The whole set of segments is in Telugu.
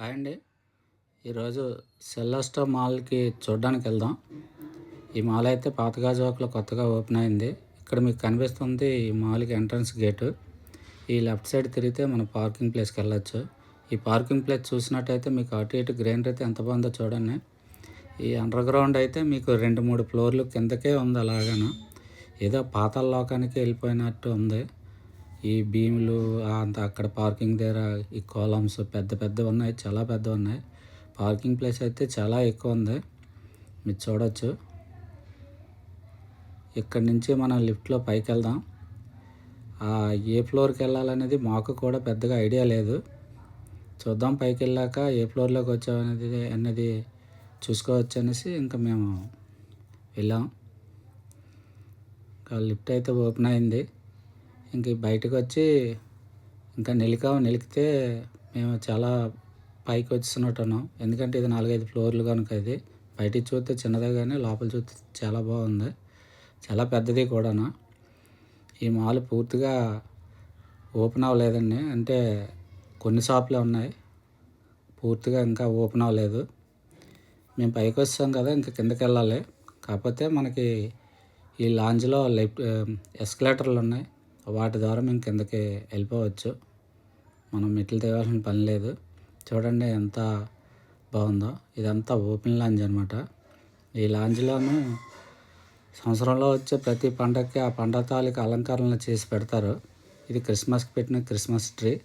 హాయ్ అండి ఈరోజు సెల్లస్టో మాల్కి చూడడానికి వెళ్దాం. ఈ మాల్ అయితే పాతగాజువాకలో కొత్తగా ఓపెన్ అయింది. ఇక్కడ మీకు కనిపిస్తుంది ఈ మాల్కి ఎంట్రన్స్ గేటు. ఈ లెఫ్ట్ సైడ్ తిరిగితే మన పార్కింగ్ ప్లేస్కి వెళ్ళొచ్చు. ఈ పార్కింగ్ ప్లేస్ చూసినట్టయితే మీకు అటు ఇటు గ్రీనరీ అయితే ఎంత బాగుందో చూడండి. ఈ అండర్ గ్రౌండ్ అయితే మీకు రెండు మూడు ఫ్లోర్లు కిందకే ఉంది అలాగను. ఏదో పాతాళ లోకానికి వెళ్ళిపోయినట్టు ఉంది. ఈ భీములు అంత అక్కడ పార్కింగ్ దగ్గర ఈ కాలమ్స్ పెద్ద పెద్దవి ఉన్నాయి చాలా పెద్దవి ఉన్నాయి. పార్కింగ్ ప్లేస్ అయితే చాలా ఎక్కువ ఉంది. మీరు చూడొచ్చు. ఇక్కడ నుంచి మనం లిఫ్ట్లో పైకి వెళ్దాం. ఆ ఏ ఫ్లోర్కి వెళ్ళాలనేది మాకు కూడా పెద్దగా ఐడియా లేదు. చూద్దాం పైకి వెళ్ళాక ఏ ఫ్లోర్లోకి వచ్చామనేది అనేది చూసుకోవచ్చు అనేసి ఇంకా మేము వెళ్ళాం. ఇంకా లిఫ్ట్ అయితే ఓపెన్ అయింది. ఇంక బయటకు వచ్చి ఇంకా నిలికాం నిలికితే మేము చాలా పైకి వచ్చినట్టు ఉన్నాం ఎందుకంటే ఇది నాలుగైదు ఫ్లోర్లు కనుక ఇది. బయటికి చూస్తే చిన్నదే కానీ లోపల చూస్తే చాలా బాగుంది. చాలా పెద్దది కూడాను. ఈ మాల్ పూర్తిగా ఓపెన్ అవ్వలేదండి. అంటే కొన్ని షాపులే ఉన్నాయి. పూర్తిగా ఇంకా ఓపెన్ అవ్వలేదు. మేము పైకి వస్తాం కదా ఇంకా కిందకి వెళ్ళాలి. కాకపోతే మనకి ఈ లాంజ్లో లెఫ్ట్ ఎస్కలేటర్లు ఉన్నాయి. వాటి ద్వారా మేము కిందకి వెళ్ళిపోవచ్చు. మనం మెట్లు తేవాల్సిన పని లేదు. చూడండి ఎంత బాగుందో. ఇదంతా ఓపెన్ లాంజ్ అనమాట ఈ లాంజ్లోనూ సంవత్సరంలో వచ్చే ప్రతి పండగకి ఆ పండగ తాలూకు అలంకరణలు చేసి పెడతారు. ఇది క్రిస్మస్కి పెట్టిన క్రిస్మస్ ట్రీ.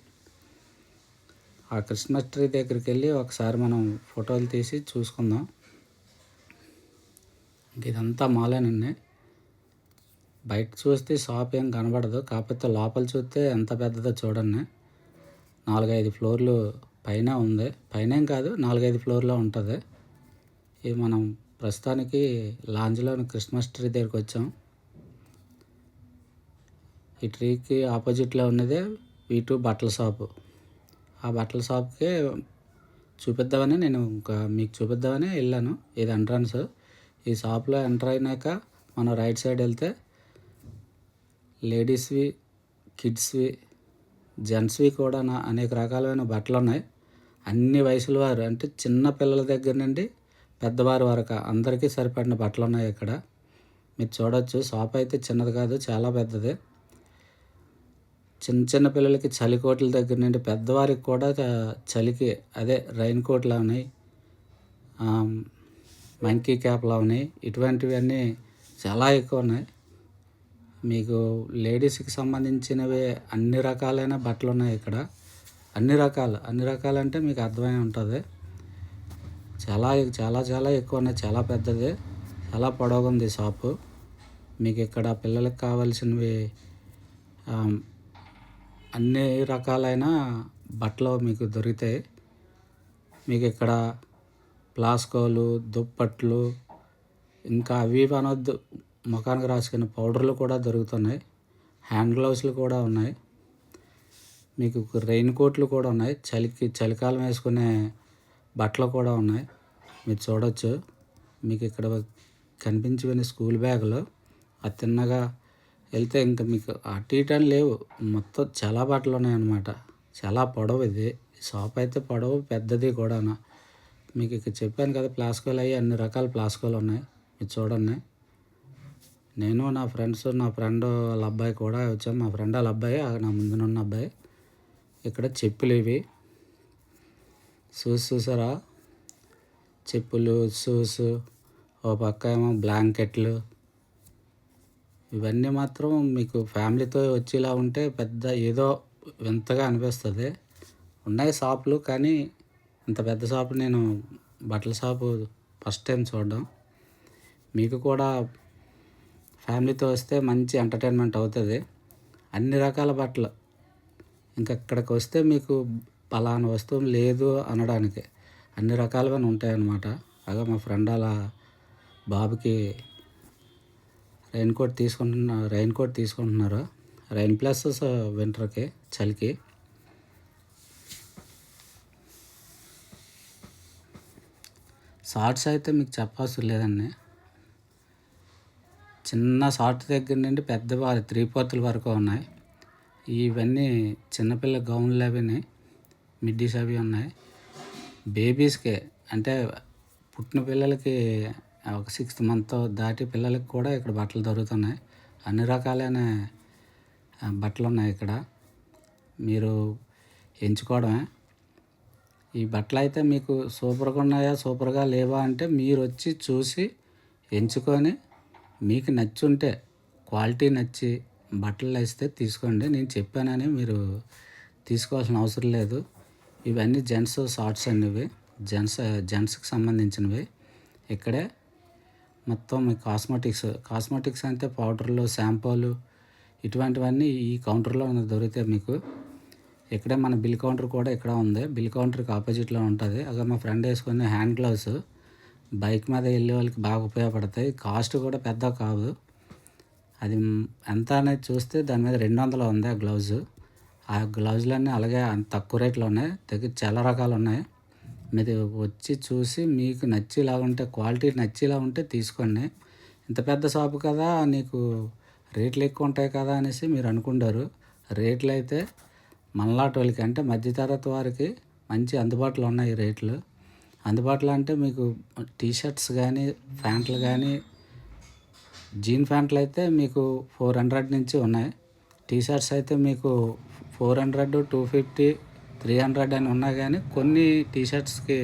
ఆ క్రిస్మస్ ట్రీ దగ్గరికి వెళ్ళి ఒకసారి మనం ఫోటోలు తీసి చూసుకుందాం. ఇదంతా మాలేనండి. బయట చూస్తే షాప్ ఏం కనబడదు. కాకపోతే లోపల చూస్తే ఎంత పెద్దదో చూడండి. నాలుగైదు ఫ్లోర్లు పైన ఉంది. పైన ఏం కాదు నాలుగైదు ఫ్లోర్లో ఉంటుంది. ఇది మనం ప్రస్తుతానికి లాంజ్లోని క్రిస్మస్ ట్రీ దగ్గరికి వచ్చాం. ఈ ట్రీకి ఆపోజిట్లో ఉన్నదే వీ టూ బట్టల షాపు. ఆ బట్టల షాప్కి చూపిద్దామని నేను ఇంకా మీకు చూపిద్దామని వెళ్ళాను. ఇది ఎంట్రన్స్. ఈ షాప్లో ఎంటర్ అయినాక మనం రైట్ సైడ్ వెళ్తే లేడీస్వి కిడ్స్వి జెంట్స్వి కూడా నా- అనేక రకాలైన బట్టలు ఉన్నాయి అన్ని వయసుల వారు అంటే చిన్న పిల్లల దగ్గర నుండి పెద్దవారి వరకు అందరికీ సరిపడిన బట్టలు ఉన్నాయి ఇక్కడ. మీరు చూడొచ్చు షాప్ అయితే చిన్నది కాదు చాలా పెద్దది. చిన్న చిన్న పిల్లలకి చలి కోట్ల దగ్గర నుండి పెద్దవారికి కూడా చలికి అదే రైన్ కోట్లు ఉన్నాయి. మంకీ క్యాప్లు ఉన్నాయి. ఇటువంటివన్నీ చాలా ఎక్కువ ఉన్నాయి. మీకు లేడీస్కి సంబంధించినవి అన్ని రకాలైన బట్టలు ఉన్నాయి ఇక్కడ. అన్ని రకాలు అన్ని రకాలంటే మీకు అర్థమై ఉంటుంది. చాలా చాలా చాలా ఎక్కువ ఉన్నాయి చాలా పెద్దది చాలా పొడవుగా ఉంది షాపు. మీకు ఇక్కడ పిల్లలకు కావాల్సినవి అన్ని రకాలైన బట్టలు మీకు దొరుకుతాయి. మీకు ఇక్కడ ప్లాస్కోలు దుప్పట్లు ఇంకా అవి ఇవి అనొద్దు. ముఖానికి రాసుకునే పౌడర్లు కూడా దొరుకుతున్నాయి. హ్యాండ్ గ్లౌస్లు కూడా ఉన్నాయి. మీకు రెయిన్ కోట్లు కూడా ఉన్నాయి. చలికి చలికాలం వేసుకునే బట్టలు కూడా ఉన్నాయి. మీరు చూడొచ్చు. మీకు ఇక్కడ కనిపించవని స్కూల్ బ్యాగులు అది తిన్నగా వెళ్తే ఇంకా మీకు అటు ఇటు అని లేవు. మొత్తం చాలా బట్టలు ఉన్నాయన్నమాట చాలా పొడవు ఇది. షాప్ అయితే పొడవు పెద్దది కూడా మీకు ఇక్కడ చెప్పాను కదా ప్లాస్కోలు అయ్యి అన్ని రకాల ప్లాస్కోలు ఉన్నాయి. మీరు చూడండి. నేను నా ఫ్రెండ్స్ నా ఫ్రెండ్ వాళ్ళ అబ్బాయి కూడా వచ్చాం. మా ఫ్రెండ్ వాళ్ళ అబ్బాయి నా ముందునున్న అబ్బాయి. ఇక్కడ చెప్పులు ఇవి. షూస్ చూసారా? చెప్పులు షూస్ ఓ పక్క ఏమో బ్లాంకెట్లు. ఇవన్నీ మాత్రం మీకు ఫ్యామిలీతో వచ్చేలా ఉంటే పెద్ద ఏదో వింతగా అనిపిస్తుంది. ఉన్నాయి షాపులు కానీ ఇంత పెద్ద షాపు నేను బట్టల షాపు ఫస్ట్ టైం చూడడం. మీకు కూడా ఫ్యామిలీతో వస్తే మంచి ఎంటర్టైన్మెంట్ అవుతుంది. అన్ని రకాల బట్టలు. ఇంకా ఇక్కడికి వస్తే మీకు పలానా వస్తువు లేదు అనడానికి అన్ని రకాలుగా ఉంటాయి అన్నమాట అలా మా ఫ్రెండ్ అలా బాబుకి రెయిన్ కోట్ తీసుకుంటున్న రెయిన్ కోట్ తీసుకుంటున్నారు. రెయిన్ ప్లస్ వింటర్కి చలికి. షార్ట్స్ అయితే మీకు చెప్పాల్సి లేదండి చిన్న షార్ట్ దగ్గర నుండి పెద్ద వారి త్రీ ఫోర్తుల వరకు ఉన్నాయి. ఇవన్నీ చిన్నపిల్ల గౌన్లు అవి మిడ్డీస్ అవి ఉన్నాయి. బేబీస్కే అంటే పుట్టిన పిల్లలకి ఒక సిక్స్త్ మంత్ దాటి పిల్లలకి కూడా ఇక్కడ బట్టలు దొరుకుతున్నాయి. అన్ని రకాలైన బట్టలు ఉన్నాయి ఇక్కడ. మీరు ఎంచుకోవడమే. ఈ బట్టలు అయితే మీకు సూపర్గా ఉన్నాయా సూపర్గా లేవా అంటే మీరు వచ్చి చూసి ఎంచుకొని మీకు నచ్చుంటే క్వాలిటీ నచ్చి బట్టలు వేస్తే తీసుకోండి. నేను చెప్పానని మీరు తీసుకోవాల్సిన అవసరం లేదు. ఇవన్నీ జెంట్స్ షార్ట్స్ అనేవి జెంట్స్ జెంట్స్కి సంబంధించినవి. ఇక్కడే మొత్తం మీ కాస్మెటిక్స్ కాస్మెటిక్స్ అంటే పౌడర్లు షాంపూలు ఇటువంటివన్నీ ఈ కౌంటర్లో దొరుకుతాయి మీకు. ఇక్కడే మన బిల్ కౌంటర్ కూడా ఇక్కడ ఉంది. బిల్ కౌంటర్కి ఆపోజిట్లో ఉంటుంది. అక్కడ మా ఫ్రెండ్ వేసుకునే హ్యాండ్ గ్లౌస్. బైక్ మీద వెళ్ళే వాళ్ళకి బాగా ఉపయోగపడతాయి. కాస్ట్ కూడా పెద్ద కాదు. అది ఎంత అనేది చూస్తే దాని మీద రెండు వందలు ఉంది ఆ గ్లౌజ్. ఆ గ్లౌజులన్నీ అలాగే అంత తక్కువ రేట్లో ఉన్నాయి. దగ్గర చాలా రకాలు ఉన్నాయి. మీరు వచ్చి చూసి మీకు నచ్చేలా ఉంటే క్వాలిటీ నచ్చేలా ఉంటే తీసుకోండి. ఇంత పెద్ద షాపు కదా నీకు రేట్లు ఎక్కువ ఉంటాయి కదా అనేసి మీరు అనుకుంటారు. రేట్లు అయితే మనలాంటి వాళ్ళకి అంటే మధ్యతరగతి వారికి మంచి అందుబాటులో ఉన్నాయి రేట్లు. అందుబాటులో అంటే మీకు టీ షర్ట్స్ కానీ ప్యాంట్లు కానీ జీన్ ప్యాంట్లు అయితే మీకు ఫోర్ హండ్రెడ్ నుంచి ఉన్నాయి. టీ షర్ట్స్ అయితే మీకు four hundred two fifty three hundred అని ఉన్నాయి కానీ కొన్ని టీ షర్ట్స్కి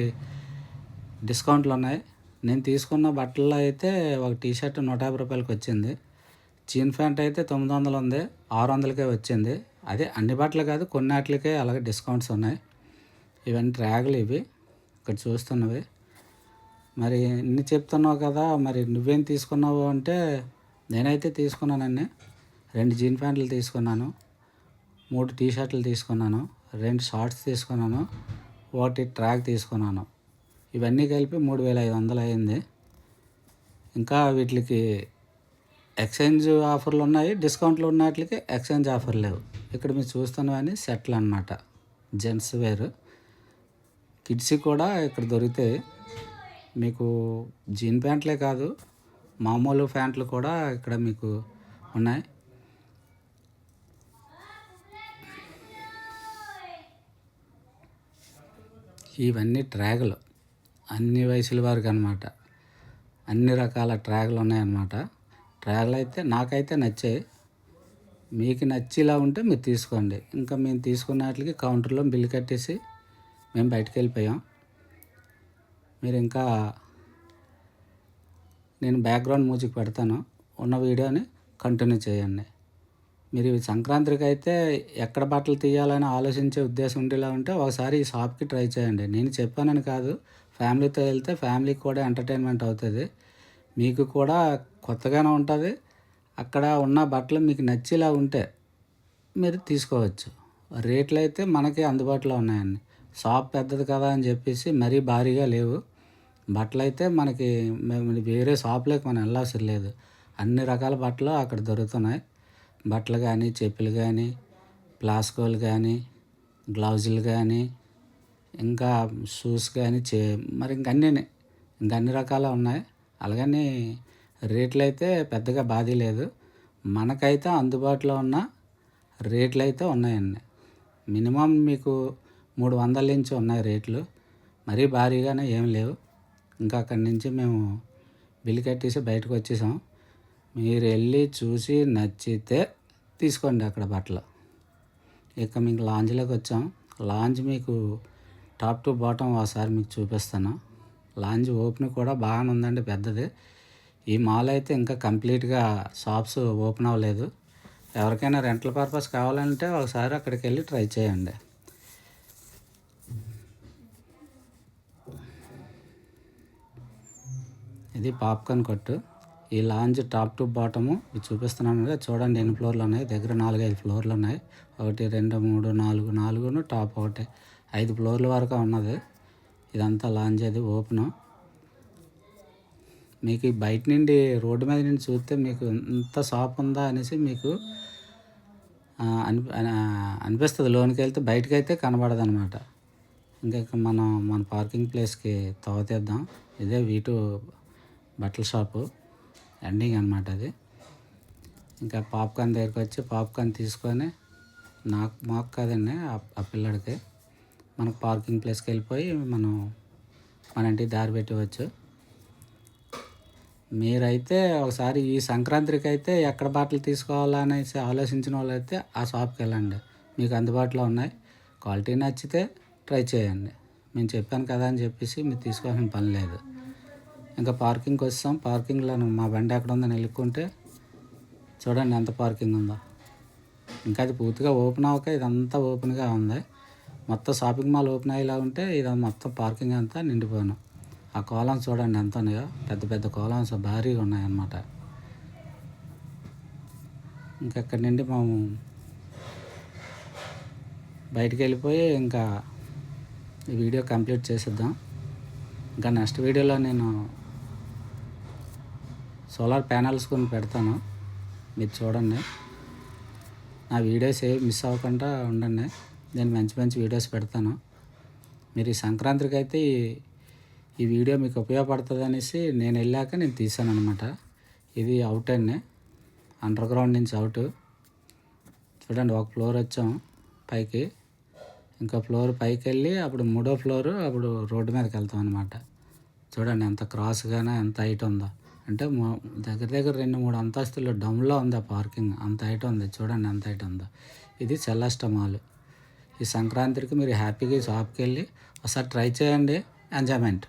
డిస్కౌంట్లు ఉన్నాయి. నేను తీసుకున్న బట్టల్లో అయితే ఒక టీ షర్ట్ నూట యాభై రూపాయలకి వచ్చింది. జీన్ ప్యాంట్ అయితే తొమ్మిది వందలు ఉంది. ఆరు వందలకే వచ్చింది. అదే అన్ని బట్టలు కాదు కొన్ని వాటికే అలాగే డిస్కౌంట్స్ ఉన్నాయి. ఇవన్నీ ట్రాగులు ఇవి. ఇక్కడ చూస్తున్నవి. మరి ఇన్ని చెప్తున్నావు కదా మరి నువ్వేం తీసుకున్నావు అంటే నేనైతే తీసుకున్నానండి రెండు జీన్ ప్యాంట్లు తీసుకున్నాను మూడు టీ షర్ట్లు తీసుకున్నాను రెండు షార్ట్స్ తీసుకున్నాను ఒకటి ట్రాక్ తీసుకున్నాను. ఇవన్నీ కలిపి మూడు వేల ఐదు వందలు అయింది. ఇంకా వీటికి ఎక్స్చేంజ్ ఆఫర్లు ఉన్నాయి డిస్కౌంట్లు ఉన్నట్లకి ఎక్స్చేంజ్ ఆఫర్ లేవు. ఇక్కడ మీరు చూస్తున్నవన్నీ సెట్లు అనమాట జెంట్స్ వేరు. కిడ్స్ కూడా ఇక్కడ దొరుకుతాయి మీకు జీన్ ప్యాంట్లే కాదు మామూలు ప్యాంట్లు కూడా ఇక్కడ మీకు ఉన్నాయి. ఇవన్నీ ట్రాగులు అన్ని వయసుల వారికి అనమాట అన్ని రకాల ట్రాగులు ఉన్నాయన్నమాట. ట్రాగులు అయితే నాకైతే నచ్చాయి మీకు నచ్చేలా ఉంటే మీరు తీసుకోండి. ఇంకా మేము తీసుకున్న వాటికి కౌంటర్లో బిల్ కట్టేసి మేము బయటకు వెళ్ళిపోయాం మీరు ఇంకా నేను బ్యాక్గ్రౌండ్ మ్యూజిక్ పెడతాను. ఉన్న వీడియోని కంటిన్యూ చేయండి. మీరు ఇవి సంక్రాంతికి అయితే ఎక్కడ బట్టలు తీయాలని ఆలోచించే ఉద్దేశం ఉండేలా ఉంటే ఒకసారి ఈ షాప్కి ట్రై చేయండి. నేను చెప్పానని కాదు ఫ్యామిలీతో వెళ్తే ఫ్యామిలీకి కూడా ఎంటర్టైన్మెంట్ అవుతుంది. మీకు కూడా కొత్తగానే ఉంటుంది. అక్కడ ఉన్న బట్టలు మీకు నచ్చేలా ఉంటే మీరు తీసుకోవచ్చు. రేట్లు అయితే మనకి అందుబాటులో ఉన్నాయండి. షాప్ పెద్దది కదా అని చెప్పేసి మరీ భారీగా లేవు. బట్టలు అయితే మనకి మేము వేరే షాప్లోకి మనం వెళ్ళాల్సిన లేదు. అన్ని రకాల బట్టలు అక్కడ దొరుకుతున్నాయి. బట్టలు కానీ చెప్పులు కానీ ప్లాస్కోలు కానీ గ్లౌజులు కానీ ఇంకా షూస్ కానీ చే మరి ఇంకన్నీ అన్నీ అన్ని రకాలు ఉన్నాయి. అలాగని రేట్లు అయితే పెద్దగా బాధీ లేదు. మనకైతే అందుబాటులో ఉన్న రేట్లు అయితే ఉన్నాయండి. మినిమం మీకు మూడు వందల నుంచి ఉన్నాయి రేట్లు. మరీ భారీగానే ఏం లేవు. ఇంకా అక్కడి నుంచి మేము బిల్లు కట్టేసి బయటకు వచ్చేసాం. మీరు వెళ్ళి చూసి నచ్చితే తీసుకోండి అక్కడ బట్టలు. ఇక మీకు లాంజ్లోకి వచ్చాం. లాంజ్ మీకు టాప్ టు బాటమ్ ఒకసారి మీకు చూపిస్తాను. లాంజ్ ఓపెన్ కూడా బాగానే ఉందండి పెద్దది. ఈ మాల్ అయితే ఇంకా కంప్లీట్గా షాప్స్ ఓపెన్ అవ్వలేదు. ఎవరికైనా రెంటల్ పర్పస్ కావాలంటే ఒకసారి అక్కడికి వెళ్ళి ట్రై చేయండి. ఇది పాప్కార్న్ కొట్టు. ఈ లాంజ్ టాప్ టు బాటము ఇది చూపిస్తున్నాను కదా చూడండి ఎన్ని ఫ్లోర్లు ఉన్నాయి. దగ్గర నాలుగైదు ఫ్లోర్లు ఉన్నాయి. ఒకటి రెండు మూడు నాలుగు నాలుగును టాప్ ఒకటి. ఐదు ఫ్లోర్ల వరకు ఉన్నది. ఇదంతా లాంజ్ అది ఓపెను. మీకు బయట నుండి రోడ్డు మీద నుండి చూస్తే మీకు ఇంత షాప్ ఉందా అనేసి మీకు అని అనిపిస్తుంది. లోనికి వెళ్తే బయటకు అయితే కనబడదు అనమాట ఇంకా ఇక మనం మన పార్కింగ్ ప్లేస్కి తవ్వతీద్దాం ఇదే వీటు బట్టల షాపు. ఎండింగ్ అనమాట అది. ఇంకా పాప్కార్న్ దగ్గరికి వచ్చి పాప్కార్న్ తీసుకొని నాకు మాకు కాదండి ఆ- పిల్లడికి మనకు పార్కింగ్ ప్లేస్కి వెళ్ళిపోయి మనం మన ఇంటికి దారి పెట్టవచ్చు. మీరైతే ఒకసారి ఈ సంక్రాంతికి అయితే ఎక్కడ బట్టలు తీసుకోవాలనేసి ఆలోచించిన వాళ్ళైతే ఆ షాప్కి వెళ్ళండి. మీకు అందుబాటులో ఉన్నాయి. క్వాలిటీ నచ్చితే ట్రై చేయండి. నేను చెప్పాను కదా అని చెప్పేసి మీరు తీసుకోవాల్సిన పని లేదు. ఇంకా పార్కింగ్కి వస్తాం. పార్కింగ్లో మా బండి ఎక్కడ ఉందని వెళ్ళుకుంటే చూడండి ఎంత పార్కింగ్ ఉందో. ఇంకా అది పూర్తిగా ఓపెన్ అవ్వక ఇదంతా ఓపెన్గా ఉంది. మొత్తం షాపింగ్ మాల్ ఓపెన్ అయ్యేలా ఉంటే ఇది మొత్తం పార్కింగ్ అంతా నిండిపోయాను ఆ కాలమ్స్ చూడండి ఎంత ఉన్నాయో. పెద్ద పెద్ద కాలమ్స్ భారీగా ఉన్నాయన్నమాట. ఇంకెక్కడి నుండి మేము బయటికి వెళ్ళిపోయి ఇంకా ఈ వీడియో కంప్లీట్ చేసేద్దాం. ఇంకా నెక్స్ట్ వీడియోలో నేను సోలార్ ప్యానల్స్ కొని పెడతాను. మీరు చూడండి. నా వీడియోస్ ఏ మిస్ అవ్వకుండా ఉండండి. నేను మంచి మంచి వీడియోస్ పెడతాను. మీరు ఈ సంక్రాంతికి అయితే ఈ- ఈ వీడియో మీకు ఉపయోగపడుతుంది అనేసి నేను వెళ్ళాక నేను తీసాను అనమాట ఇది అవుట్ అండి. అండర్ గ్రౌండ్ నుంచి అవుట్ చూడండి ఒక ఫ్లోర్ వచ్చాం పైకి. ఇంకా ఫ్లోర్ పైకి వెళ్ళి అప్పుడు మూడో ఫ్లోర్ అప్పుడు రోడ్డు మీదకి వెళ్తాం అనమాట చూడండి ఎంత క్రాస్గానే ఎంత హైట్ ఉందో. అంటే మా దగ్గర దగ్గర రెండు మూడు అంతస్తులు డమ్లో ఉంది ఆ పార్కింగ్. అంత హైట్ ఉంది. చూడండి అంత హైట్ ఉందో. ఇది చెల్లస్ట మాల్. ఈ సంక్రాంతికి మీరు హ్యాపీగా షాప్కి వెళ్ళి ఒకసారి ట్రై చేయండి. ఎంజాయ్మెంట్.